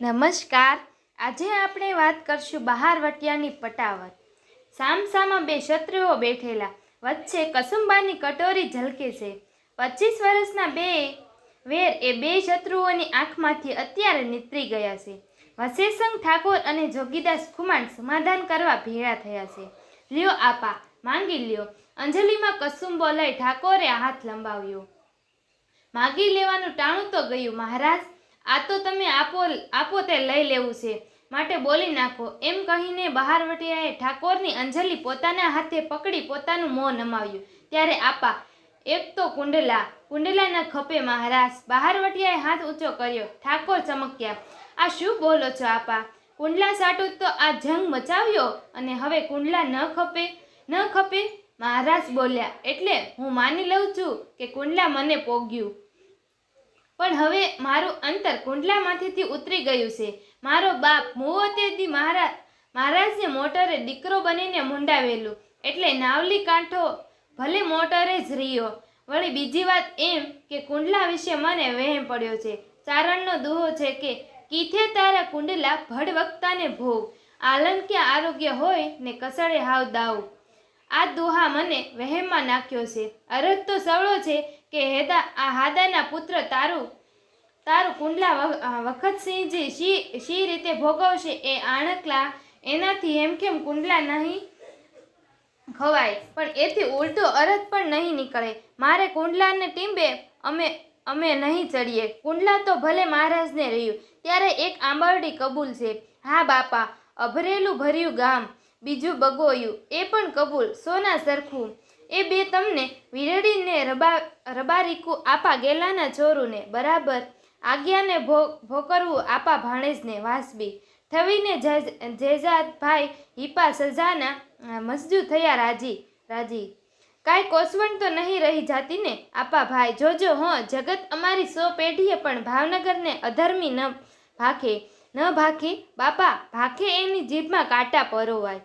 નમસ્કાર. આજે આપણે વાત કરશું બહારવટિયાની પટાવટ. સામસામાં બે શત્રુઓ બેઠેલા. વચ્ચે કસુંબાની કટોરી ઝલકે છે. પચીસ વર્ષના બે વેર એ બે શત્રુઓની આંખમાંથી અત્યારે નીતરી ગયા છે. વસેસંગ ઠાકોર અને જોગીદાસ ખુમાણ સમાધાન કરવા ભેળા થયા છે. લ્યો આપા, માંગી લ્યો. અંજલિમાં કસુંબો લઈ ઠાકોરે હાથ લંબાવ્યો. માગી લેવાનું ટાણું તો ગયું, મહારાજ. આ તો તમે આપો આપો તે લઈ લેવું છે. માટે બોલી નાખો. એમ કહીને બહારવટિયાએ ઠાકોરની અંજલિ પોતાના હાથે પકડી પોતાનું મોં નમાવ્યું. ત્યારે આપા, એક તો કુંડલા, કુંડલાના ખપે મહારાજ. બહારવટિયાએ હાથ ઊંચો કર્યો. ઠાકોર ચમક્યા. આ શું બોલો છો આપા? કુંડલા સાટું તો આ જંગ મચાવ્યો અને હવે કુંડલા ન ખપે ન ખપે? મહારાજ બોલ્યા. એટલે હું માની લઉં છું કે કુંડલા મને પોગ્યું. પણ હવે મારું અંતર કુંડલામાંથીથી ઉતરી ગયું છે. મારો બાપ મુવતેથી મહારાજ મહારાજને મોટરે દીકરો બનીને મુંડાવેલું. એટલે નાવલી કાંઠો ભલે મોટરે જ રહ્યો. વળી બીજી વાત એમ કે કુંડલા વિશે મને વહેમ પડ્યો છે. ચારણનો દુહો છે કે કીથે તારા કુંડલા ભડવક્તાને ભોગ આલન કે આરોગ્ય હોય ને કસળે હાવ દાવ. આ દુહા મને વહેમમાં નાખ્યો છે. અરજ તો સવળો છે કે હેદા, આ હાદાના પુત્ર તારું તારું કુંડલા વખતસિંહજી શી શી રીતે ભોગવશે એ આણકલા, એનાથી હેમખેમ કુંડલા નહીં ખવાય. પણ એથી ઉલટો અરજ પણ નહીં નીકળે. મારે કુંડલાને ટીંબે અમે અમે નહીં ચડીએ. કુંડલા તો ભલે મહારાજને રહ્યું, ત્યારે એક આંબરડી કબૂલ છે. હા બાપા, અભરેલું ભર્યું ગામ બીજું બગોયું. એ પણ કબૂલ. સોના સરખું. એ બે તમને વીરડીને રબા, રબારીકું આપા ગેલાના ચોરુને. બરાબર. આજ્ઞાને ભો, ભોકરવું આપા ભાણેજને. વાસબી. થવીને જેજ- જેજાદભાઈ હિપા સજાના મસજુ થયા રાજી રાજી. કાંઈ કોસવણ તો નહીં રહી જાતી ને આપા ભાઈ, જોજો હો, જગત અમારી સો પેઢીએ પણ ભાવનગરને અધર્મી ન ભાખે. ન ભાખી, બાપા, ભાખે એની જીભમાં કાંટા પરોવાય.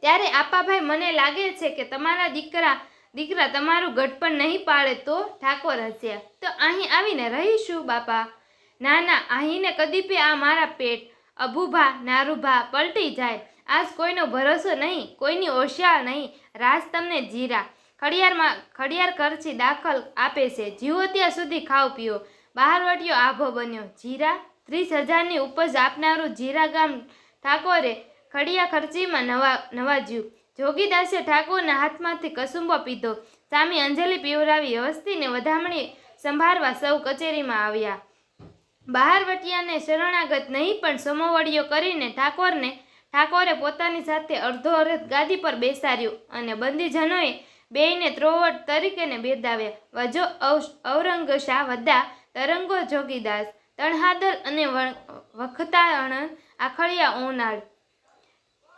ત્યારે આપાભાઈ મને લાગે છે કે તમારા દીકરા દીકરા તમારું ગઢપણ નહીં પાડે તો ઠાકોર હસ્યા. તો અહીં આવીને રહીશું, બાપા. ના ના, અહીંને કદીપે આ મારા પેટ, અભુભા, નારુભા પલટી જાય. આજ કોઈનો ભરોસો નહીં, કોઈની ઓશિયા નહીં. રાસ તમને જીરા. ખડિયારમાં, ખડિયાર ખર્ચી દાખલ આપે છે. જીવો ત્યાં સુધી ખાવ પીઓ. બહારવટીયો આભો બન્યો. જીરા? ત્રીસ હજારની ઉપજ આપનારું જીરા ગામ ઠાકોરે ખડિયા ખર્ચીમાં નવા, નવાજ્યું. જોગીદાસે ઠાકોરના હાથમાંથી કસુંબો પીધો. સામી અંજલિ પીવરાવી વસ્તીને વધામણી સંભાળવા સૌ કચેરીમાં આવ્યા. બહારવટિયાને શરણાગત નહીં, પણ સમોવડીઓ કરીને ઠાકોરને, ઠાકોરે પોતાની સાથે અડધો અર્ધ ગાદી પર બેસાડ્યું અને બંદીજનોએ બેયને ત્રોવટ તરીકેને બેદાવ્યા. વજો ઔરંગશાહ વદ્દા તરંગો જોગીદાસ તણહાદર અને વખતાણ આખડિયા ઓનાળ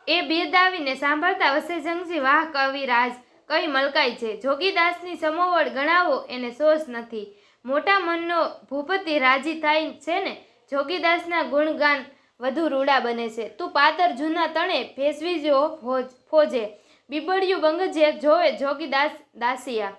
એ બિરદાવીને સાંભળતા વસેજંગજી વાહ કવિરાજ કઈ મલકાય છે? જોગીદાસની સમોવડ ગણાવો, એને સોસ નથી. મોટા મનનો ભૂપતિ રાજી થાય છે ને? જોગીદાસના ગુણગાન વધુ રૂડા બને છે. તું પાતર જૂના તણે ભેસવી જો ફોજે. બીબડિયું બંગજે જોવે જોગીદાસ દાસિયા.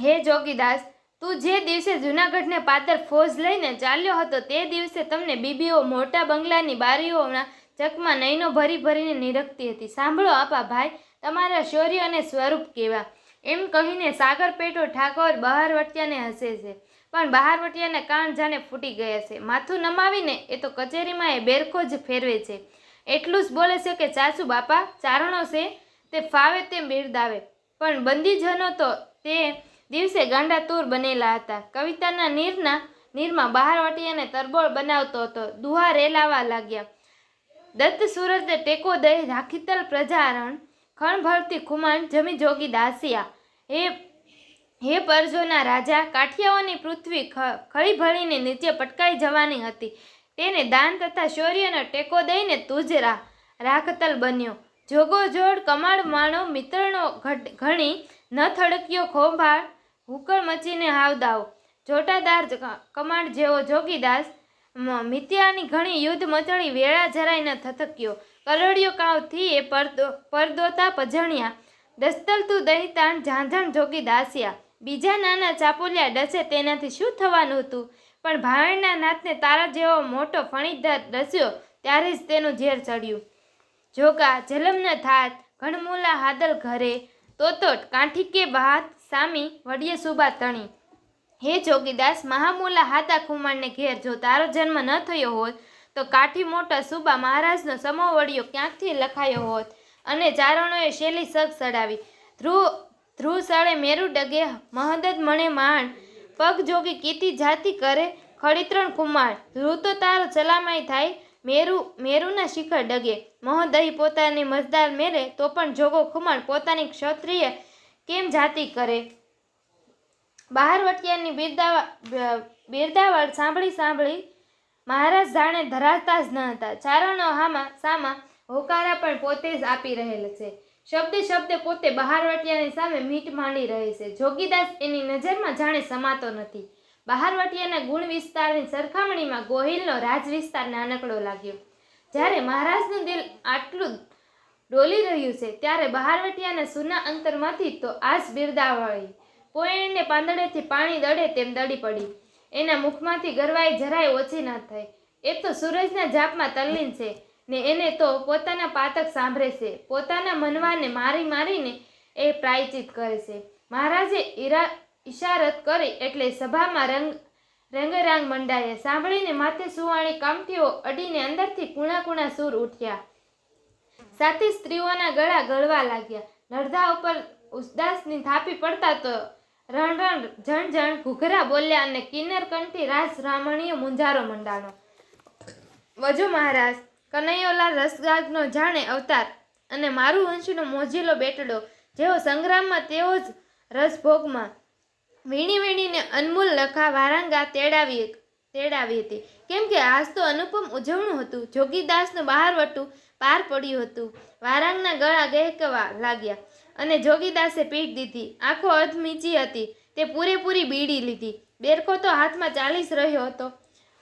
હે જોગીદાસ તું જે દિવસે જૂનાગઢને પાદર ફોજ લઈને ચાલ્યો હતો, તે દિવસે તમને બીબીઓ મોટા બંગલાની બારીઓના ચકમાં નૈનો ભરી ભરીને નિરખતી હતી. સાંભળો આપા ભાઈ, તમારા શૌર્ય અને સ્વરૂપ કેવા? એમ કહીને સાગર પેટો ઠાકોર બહારવટિયાને હસે છે, પણ બહારવટિયાને કાન જાણે ફૂટી ગયા છે. માથું નમાવીને એ તો કચેરીમાં એ બેરખો જ ફેરવે છે. એટલું જ બોલે છે કે ચાસુ બાપા, ચારણો છે, તે ફાવે તેમ બિરદાવે. પણ બંદીજનો તો તે દિવસે ગાંડા તૂર બનેલા હતા. કવિતાના નીરના, નીરમાં બહારવટિયાને તરબોળ બનાવતો હતો. દુહા રેલાવા લાગ્યા. દત્ત સુરતે ટેકો દઈ રાખીતલ પ્રજારણ, ખણ ભરતી ખુમાન જમી જોગી દાસિયા. હે હે પરજોના રાજા કાઠિયાઓની પૃથ્વી ખળી ભળીને નીચે પટકાઈ જવાની હતી. તેને દાન તથા શૌર્યનો ટેકો દઈને તુજરા રાખતલ બન્યો. જોગો જોડ કમાડ માણો મિત્રનો ઘણી ન થડક્યો ખોભાળ હુકળ મચીને હાવદાવ જોટાદાર કમાડ જેવો જોગીદાસ મિત્યાની ઘણી યુદ્ધ મચળી વેળા જરાય ન થથક્યો. કરડિયો કાવથી એ પરદો, પરદોતા પજણ્યા. દસ્તલ તું દહીતાણ ઝાંઝણ જોગી બીજા નાના ચાપોલિયા ડસે તેનાથી શું થવાનું હતું? પણ ભાવણના નાથને તારા જેવો મોટો ફણીદાર ડસ્યો ત્યારે જ તેનું ઝેર ચડ્યું. જોગા, જલમના થાત, ઘણમૂલા હાદલ ઘરે તોતોટ કાંઠી કે ભાત સામી વડીએ સુબા તણી. હે જોગીદાસ, મહામૂલા હાતા ખુમાણને ઘેર જો તારો જન્મ ન થયો હોત, તો કાઠી મોટા સુબા મહારાજનો સમો વડિયો ક્યાંકથી લખાયો હોત? અને ચારણોએ શેલી સગ સડાવી. ધ્રુવ ધ્રુવ સળે મેરુ ડગે, મહદદ મણે માણ. પગ જોગી કીતી જાતિ કરે ખડીત્રણ કુમાર ધ્રુવ તો તારો ચલામાઈ થાય મેરુ, મેરુના શિખર ડગે. મહોદય પોતાની મજદાર મેરે તો પણ જોગો ખુમાણ પોતાની ક્ષત્રિય કેમ જાતિ કરે? બહારવટિયાની બિરદાવા બિરદાવળ સાંભળી સાંભળી મહારાજ જાણે ધરાવતા જ ન હતા. ચારણો હામાં સામા હોકારા પણ પોતે જ આપી રહેલ છે. શબ્દે શબ્દે પોતે બહારવટિયાની સામે મીટ માંડી રહે છે. જોગીદાસ એની નજરમાં જાણે સમાતો નથી. બહારવટિયાના ગુણ વિસ્તારની સરખામણીમાં ગોહિલનો રાજ વિસ્તાર નાનકડો લાગ્યો. જ્યારે મહારાજનું દિલ આટલું ડોલી રહ્યું છે, ત્યારે બહારવટિયાના સૂના અંતરમાંથી તો આજ બિરદાવળી. પોયણને પાંદડેથી પાણી દડે તેમ દડી પડી. એના મુખમાંથી ગરવાઈ જરાય ઓછી ન થઈ. એ તો સૂરજના જાપમાં તલ્લીન છે ને એને તો પોતાના પાતક સાંભળે છે. પોતાના મનવાને મારી મારીને એ પ્રાયચિત કરે છે. મહારાજે ઈરા ઈશારત કરી એટલે સભામાં રંગ, રંગરાંગ મંડાયા સાંભળીને માથે સુવાણી કામઠીઓ અડીને અંદરથી કુણા કુણા સૂર ઉઠ્યા. સાથે સ્ત્રીઓના ગળા ગળવા લાગ્યા. નડધા ઉપર ઉદાસની થાપી પડતા તો રણ રણ જણ જણ ઘૂઘરા બોલ્યા અને કિન્નર કંઠી રાસ રામણીય મુંજારો મંડાણો. વજો મહારાજ, કનૈયોલાલ રસગાગનો જાણે અવતાર અને મારું વંશનો મોજીલો બેટડો જેવો સંગ્રામમાં તેવો જ રસભોગમાં વીણી વીણીને અનમૂલ લખા વારાંગા તેડાવી તેડાવી હતી. કેમ કે આજ તો અનુપમ ઉજવણું હતું. જોગીદાસનું બહારવટું પાર પડ્યું હતું. વારાંગના ગળા ગહેકવા લાગ્યા અને જોગીદાસે પીઠ દીધી. આંખો અધમીચી મીચી હતી. તે પૂરેપૂરી બીડી લીધી. બેરકો તો હાથમાં ચાલીસ રહ્યો હતો.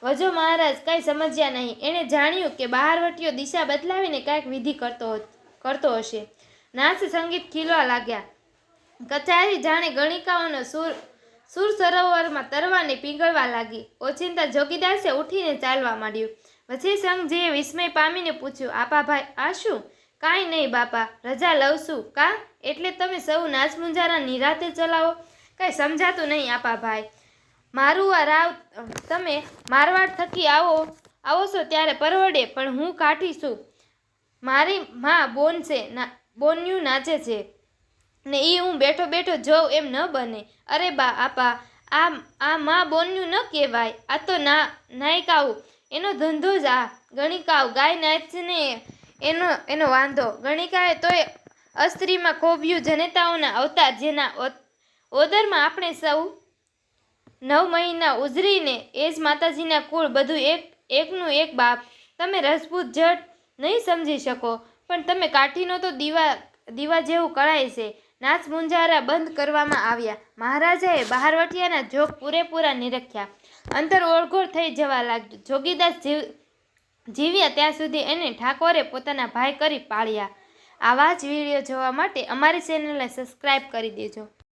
વજો મહારાજ, કાંઈ સમજ્યા નહીં. એણે જાણ્યું કે બહારવટીઓ દિશા બદલાવીને કાંઈક વિધિ કરતો કરતો હશે. નાચ સંગીત ખીલવા લાગ્યા. કચારી જાણે ગણિકાઓનો સુર સુર સરોવરમાં તરવાને પીંગળવા લાગી. ઓચિંતા જોગીદાસે ઉઠીને ચાલવા માંડ્યું. પછી સંઘજીએ વિસ્મય પામીને પૂછ્યું, આપા ભાઈ, આ શું? કાંઈ નહીં બાપા, રજા લઉં છું. કા? એટલે તમે સૌ નાચમુંજારા નિરાતે ચલાવો? કાંઈ સમજાતું નહીં, આપા ભાઈ. મારું આ રાવ, તમે મારવાડ થકી આવો આવો છો ત્યારે પરવડે, પણ હું કાઠી છું. મારી માં બોન છે, ના, બોન્યું નાચે છે. ને એ હું બેઠો બેઠો જોઉં એમ ન બને. અરે બા, આપા, આ આ માં બોન્યું ન કહેવાય. આ તો ના નાયકાઉ એનો ધંધો જ આ. ગણિકાઉ ગાય નાચને એનો એનો વાંધો. ગણિકાએ તોય અસ્ત્રીમાં ખોભ્યું જનેતાઓના અવતાર જેના ઓદરમાં આપણે સૌ નવ મહિના ઉજરીને એ જ માતાજીના કુળ બધું એક, એકનું એક બાપ. તમે રસપૂત જટ નહીં સમજી શકો. પણ તમે કાઠીનો તો દીવા દીવા જેવું કળાય છે. નાચ મુંજારા બંધ કરવામાં આવ્યા. મહારાજાએ બહારવટિયાના જોગ પૂરેપૂરા નિરખ્યા. અંતર ઓળઘોળ થઈ જવા લાગ્યું. જોગીદાસ જીવ, જીવ્યા ત્યાં સુધી એને ઠાકોરે પોતાના ભાઈ કરી પાળ્યા. આવા જ વીડિયો જોવા માટે અમારી ચેનલને સબસ્ક્રાઈબ કરી દેજો.